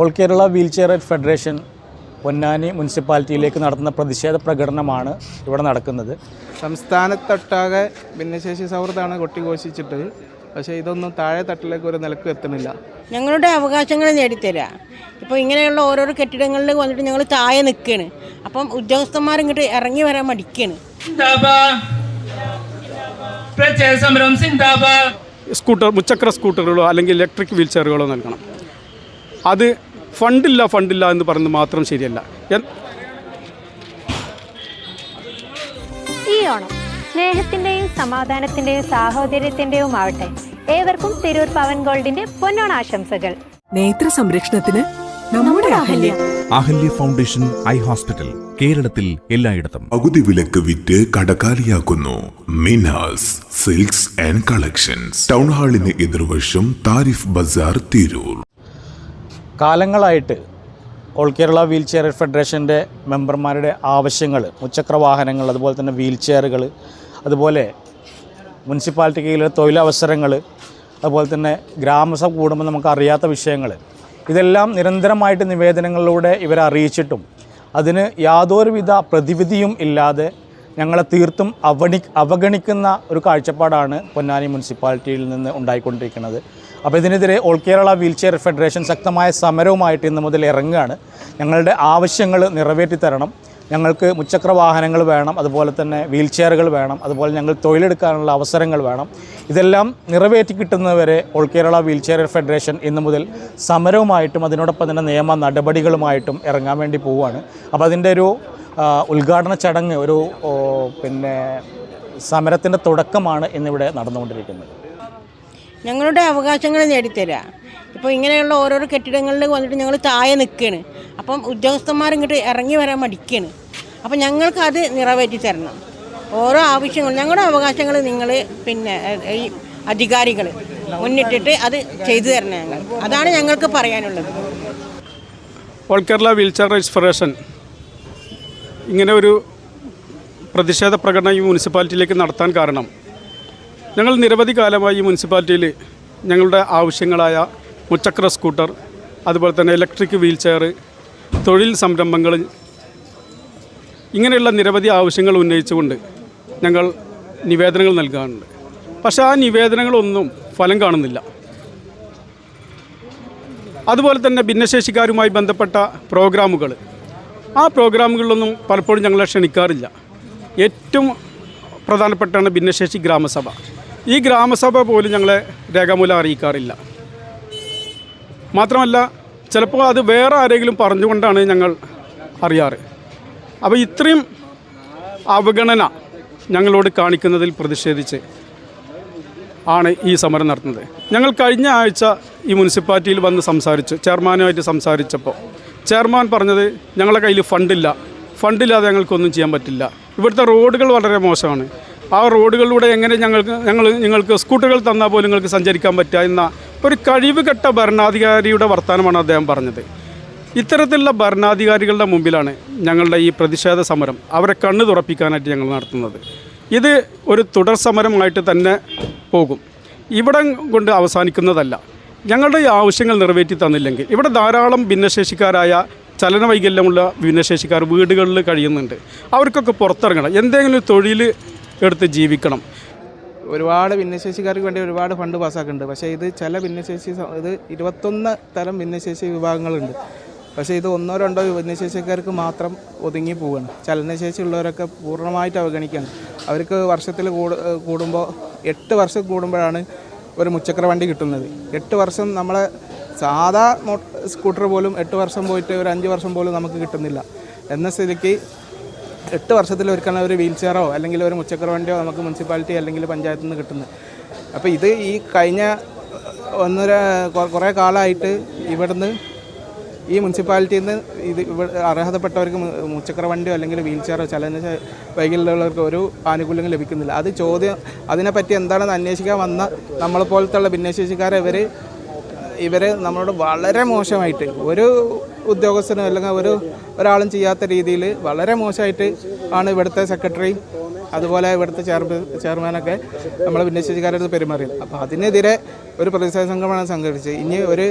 All Kerala wheelchair federation Ponnani മുനിസിപ്പാലിറ്റിയിലേക്ക് നടത്തുന്ന പ്രതിഷേധ പ്രകടനമാണ് ഇവിടെ നടക്കുന്നത്. സംസ്ഥാനത്തൊട്ടാകെ ഭിന്നശേഷി സൗഹൃദമാണ് കൊട്ടിഘോഷിച്ചിട്ട് പക്ഷേ ഇതൊന്നും താഴെ തട്ടിലേക്ക് ഒരു നിലയ്ക്ക് എത്തുന്നില്ല. ഞങ്ങളുടെ അവകാശങ്ങൾ നേടിത്തരാ. ഇപ്പോൾ ഇങ്ങനെയുള്ള ഓരോരോ കെട്ടിടങ്ങളിൽ വന്നിട്ട് ഞങ്ങൾ താഴെ നിൽക്കുകയാണ് അപ്പം ഉദ്യോഗസ്ഥന്മാർ ഇങ്ങോട്ട് ഇറങ്ങി വരാൻ മടിക്കുകയാണ് സ്കൂട്ടർ മുച്ചക്ര സ്കൂട്ടറുകളോ അല്ലെങ്കിൽ ഇലക്ട്രിക് വീൽ ചെയറുകളോ നൽകണം. അത് ഫണ്ടില്ല ഫണ്ടില്ല എന്ന് പറയുന്നത് മാത്രം ശരിയല്ല. ഈ ഓണം സ്നേഹത്തിന്റെയും സമാധാനത്തിന്റെയും സാഹോദര്യത്തിന്റെയും ആവട്ടെ. ഏവർക്കും തിരൂർ പവൻ ഗോൾഡിന്റെ പൊന്നോണ ആശംസകൾ. നേത്ര സംരക്ഷണത്തിന് നമ്മുടെ Ahalya. Ahalya. Foundation eye hospital കേരളത്തിൽ എല്ലായിടത്തും. പകുതി വിലക്ക് വിറ്റ് കടക്കാലിയാക്കുന്നു Minas silks and collections. Town ഹാളിന് എതിർവശം താരിഫ് ബസാർ തിരൂർ. കാലങ്ങളായിട്ട് ഓൾ കേരള വീൽ ചെയർ ഫെഡറേഷന്റെ മെമ്പർമാരുടെ ആവശ്യങ്ങൾ മുച്ചക്ര വാഹനങ്ങൾ അതുപോലെ തന്നെ വീൽ ചെയറുകൾ അതുപോലെ മുനിസിപ്പാലിറ്റി കീഴിലെ തൊഴിലവസരങ്ങൾ അതുപോലെ തന്നെ ഗ്രാമസഭ കൂടുമ്പോൾ നമുക്ക് അറിയാത്ത വിഷയങ്ങൾ. ഇതെല്ലാം നിരന്തരമായിട്ട് നിവേദനങ്ങളിലൂടെ ഇവരെ അറിയിച്ചിട്ടും അതിന് യാതൊരുവിധ പ്രതിവിധിയും ഇല്ലാതെ ഞങ്ങളെ തീർത്തും അവണി അവഗണിക്കുന്ന ഒരു കാഴ്ചപ്പാടാണ് പൊന്നാനി മുനിസിപ്പാലിറ്റിയിൽ നിന്ന് ഉണ്ടായിക്കൊണ്ടിരിക്കുന്നത്. അപ്പോൾ ഇതിനെതിരെ ഓൾ കേരള വീൽചെയർ ഫെഡറേഷൻ ശക്തമായ സമരവുമായിട്ട് ഇന്ന് മുതൽ ഇറങ്ങുകയാണ്. ഞങ്ങളുടെ ആവശ്യങ്ങൾ നിറവേറ്റിത്തരണം ഞങ്ങൾക്ക് മുച്ചക്ര വാഹനങ്ങൾ വേണം അതുപോലെ തന്നെ വീൽചെയറുകൾ വേണം അതുപോലെ ഞങ്ങൾ തൊഴിലെടുക്കാനുള്ള അവസരങ്ങൾ വേണം. ഇതെല്ലാം നിറവേറ്റി കിട്ടുന്നവരെ ഓൾ കേരള വീൽചെയർ ഫെഡറേഷൻ ഇന്നു മുതൽ സമരവുമായിട്ടും അതിനോടൊപ്പം തന്നെ നിയമ നടപടികളുമായിട്ടും ഇറങ്ങാൻ വേണ്ടി പോവുകയാണ്. അപ്പോൾ അതിന്റെ ഒരു ഉദ്ഘാടന ചടങ്ങ് ഒരു പിന്നെ സമരത്തിന്റെ തുടക്കമാണ് ഇന്നിവിടെ നടന്നുകൊണ്ടിരിക്കുന്നത്. ഞങ്ങളുടെ അവകാശങ്ങൾ നേടിത്തരാ. ഇപ്പോൾ ഇങ്ങനെയുള്ള ഓരോരോ കെട്ടിടങ്ങളിൽ വന്നിട്ട് ഞങ്ങൾ താഴെ നിൽക്കുകയാണ് അപ്പം ഉദ്യോഗസ്ഥന്മാർ ഇങ്ങോട്ട് ഇറങ്ങി വരാൻ മടിക്കുകയാണ് അപ്പം ഞങ്ങൾക്ക് അത് നിറവേറ്റി തരണം. ഓരോ ആവശ്യങ്ങൾ ഞങ്ങളുടെ അവകാശങ്ങൾ നിങ്ങൾ പിന്നെ ഈ അധികാരികൾ മുന്നിട്ടിട്ട് അത് ചെയ്തു തരണം ഞങ്ങൾ. അതാണ് ഞങ്ങൾക്ക് പറയാനുള്ളത്. All Kerala wheelchair rights federation ഇങ്ങനെ ഒരു പ്രതിഷേധ പ്രകടനം ഈ മുനിസിപ്പാലിറ്റിയിലേക്ക് നടത്താൻ കാരണം ഞങ്ങൾ നിരവധി കാലമായി ഈ മുനിസിപ്പാലിറ്റിയിൽ ഞങ്ങളുടെ ആവശ്യങ്ങളായ മുച്ചക്ര സ്കൂട്ടർ അതുപോലെ തന്നെ ഇലക്ട്രിക് വീൽ ചെയർ തൊഴിൽ സംരംഭങ്ങൾ ഇങ്ങനെയുള്ള നിരവധി ആവശ്യങ്ങൾ ഉന്നയിച്ചുകൊണ്ട് ഞങ്ങൾ നിവേദനങ്ങൾ നൽകാറുണ്ട്. പക്ഷേ ആ നിവേദനങ്ങളൊന്നും ഫലം കാണുന്നില്ല. അതുപോലെ തന്നെ ഭിന്നശേഷിക്കാരുമായി ബന്ധപ്പെട്ട പ്രോഗ്രാമുകൾ ആ പ്രോഗ്രാമുകളിലൊന്നും പലപ്പോഴും ഞങ്ങളെ ക്ഷണിക്കാറില്ല. ഏറ്റവും പ്രധാനപ്പെട്ടാണ് ഭിന്നശേഷി ഗ്രാമസഭ. ഈ ഗ്രാമസഭ പോലും ഞങ്ങളെ രേഖാമൂലം അറിയിക്കാറില്ല. മാത്രമല്ല ചിലപ്പോൾ അത് വേറെ ആരെങ്കിലും പറഞ്ഞുകൊണ്ടാണ് ഞങ്ങൾ അറിയാറ്. അപ്പോൾ ഇത്രയും അവഗണന ഞങ്ങളോട് കാണിക്കുന്നതിൽ പ്രതിഷേധിച്ച് ആണ് ഈ സമരം നടത്തുന്നത്. ഞങ്ങൾ കഴിഞ്ഞ ആഴ്ച ഈ മുനിസിപ്പാലിറ്റിയിൽ വന്ന് സംസാരിച്ചു ചെയർമാനുമായിട്ട് സംസാരിച്ചപ്പോൾ. ചെയർമാൻ പറഞ്ഞത് ഞങ്ങളുടെ കയ്യിൽ ഫണ്ടില്ല. ഫണ്ടില്ലാതെ ഞങ്ങൾക്കൊന്നും ചെയ്യാൻ പറ്റില്ല. ഇവിടുത്തെ റോഡുകൾ വളരെ മോശമാണ്. ആ റോഡുകളിലൂടെ എങ്ങനെ ഞങ്ങൾക്ക് ഞങ്ങൾ നിങ്ങൾക്ക് സ്കൂട്ടറുകൾ തന്നാൽ പോലും നിങ്ങൾക്ക് സഞ്ചരിക്കാൻ പറ്റുക എന്ന ഒരു കഴിവ് കെട്ട ഭരണാധികാരിയുടെ വർത്തമാനമാണ് അദ്ദേഹം പറഞ്ഞത്. ഇത്തരത്തിലുള്ള ഭരണാധികാരികളുടെ മുമ്പിലാണ് ഞങ്ങളുടെ ഈ പ്രതിഷേധ സമരം. അവരെ കണ്ണ് തുറപ്പിക്കാനായിട്ട് ഞങ്ങൾ നടത്തുന്നത്. ഇത് ഒരു തുടർ സമരമായിട്ട് തന്നെ പോകും. ഇവിടം കൊണ്ട് അവസാനിക്കുന്നതല്ല. ഞങ്ങളുടെ ഈ ആവശ്യങ്ങൾ നിറവേറ്റി തന്നില്ലെങ്കിൽ ഇവിടെ ധാരാളം ഭിന്നശേഷിക്കാരായ ചലനവൈകല്യമുള്ള ഭിന്നശേഷിക്കാർ വീടുകളിൽ കഴിയുന്നുണ്ട്. അവർക്കൊക്കെ പുറത്തിറങ്ങണം. എന്തെങ്കിലും തൊഴിൽ എടുത്ത് ജീവിക്കണം. ഒരുപാട് ഭിന്നശേഷിക്കാർക്ക് വേണ്ടി ഒരുപാട് ഫണ്ട് പാസ്സാക്കുന്നുണ്ട്. പക്ഷേ ഇത് ചില ഭിന്നശേഷി ഇത് ഇരുപത്തൊന്ന് തരം ഭിന്നശേഷി വിഭാഗങ്ങളുണ്ട്. പക്ഷേ ഇത് ഒന്നോ രണ്ടോ ഭിന്നശേഷിക്കാർക്ക് മാത്രം ഒതുങ്ങി പോവുകയാണ്. ചലനശേഷി ഉള്ളവരൊക്കെ പൂർണമായിട്ട് അവഗണിക്കുകയാണ്. അവർക്ക് വർഷത്തിൽ കൂടുമ്പോൾ എട്ട് വർഷം കൂടുമ്പോഴാണ് ഒരു മുച്ചക്ര വണ്ടി കിട്ടുന്നത്. എട്ട് വർഷം നമ്മളെ സാധാ സ്കൂട്ടർ പോലും എട്ട് വർഷം പോയിട്ട് ഒരു അഞ്ച് വർഷം പോലും നമുക്ക് കിട്ടുന്നില്ല. എന്ന സ്ഥിതിക്ക് എട്ട് വർഷത്തിൽ ഒരിക്കലും ഒരു വീൽ ചെയറോ അല്ലെങ്കിൽ ഒരു മുച്ചക്ര വണ്ടിയോ നമുക്ക് മുനിസിപ്പാലിറ്റി അല്ലെങ്കിൽ പഞ്ചായത്തിൽ നിന്ന് കിട്ടുന്നത്. അപ്പോൾ ഇത് ഈ കഴിഞ്ഞ ഒന്നര കുറേ കാലമായിട്ട് ഇവിടുന്ന് ഈ മുനിസിപ്പാലിറ്റിയിൽ നിന്ന് ഇത് അർഹതപ്പെട്ടവർക്ക് മുച്ചക്ര വണ്ടിയോ അല്ലെങ്കിൽ വീൽ ചെയറോ ചലന ശ- വൈകല്യമുള്ളവർക്ക് ഒരു ആനുകൂല്യം ലഭിക്കുന്നില്ല. അത് ചോദ്യം അതിനെപ്പറ്റി എന്താണെന്ന് അന്വേഷിക്കാൻ വന്ന നമ്മളെ പോലത്തുള്ള ഭിന്നശേഷിക്കാരെ ഇവർ ഇവർ നമ്മളോട് വളരെ മോശമായിട്ട് ഒരു ഉദ്യോഗസ്ഥനും അല്ലെങ്കിൽ ഒരു ഒരാളും ചെയ്യാത്ത രീതിയിൽ വളരെ മോശമായിട്ട് ആണ് ഇവിടുത്തെ സെക്രട്ടറി അതുപോലെ ഇവിടുത്തെ ചെയർമാൻ ചെയർമാനൊക്കെ നമ്മളെ ഭിന്നശേഷിക്കാരുടെ പെരുമാറിയത്. അപ്പോൾ അതിനെതിരെ ഒരു പ്രതിഷേധ സംഘമാണ് സംഘടിപ്പിച്ചത്. ഇനി ഒരു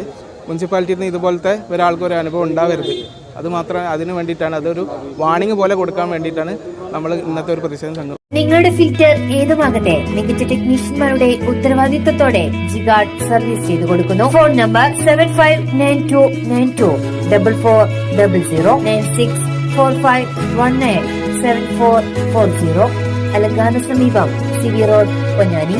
മുനിസിപ്പാലിറ്റിയിൽ നിന്ന് ഇതുപോലത്തെ ഒരാൾക്ക് ഒരു അനുഭവം ഉണ്ടാവരുത്. അത് മാത്രം അതിന് വേണ്ടിയിട്ടാണ്. അതൊരു വാണിംഗ് പോലെ കൊടുക്കാൻ വേണ്ടിയിട്ടാണ് നമ്മൾ ഇന്നത്തെ ഒരു പ്രതിഷേധ സംഘം നിങ്ങളുടെ ഫിൽറ്റർ ഏതുമാകട്ടെ? മികച്ച ടെക്നീഷ്യന്മാരുടെ ഉത്തരവാദിത്തത്തോടെ ജിഗാർഡ് സർവീസ് ചെയ്തു കൊടുക്കുന്നു. Phone number seven five nine two nine two double four double zero nine six four five one nine seven four four zero അലങ്കാന സമീപം സിവി റോഡ് പൊന്നാനി.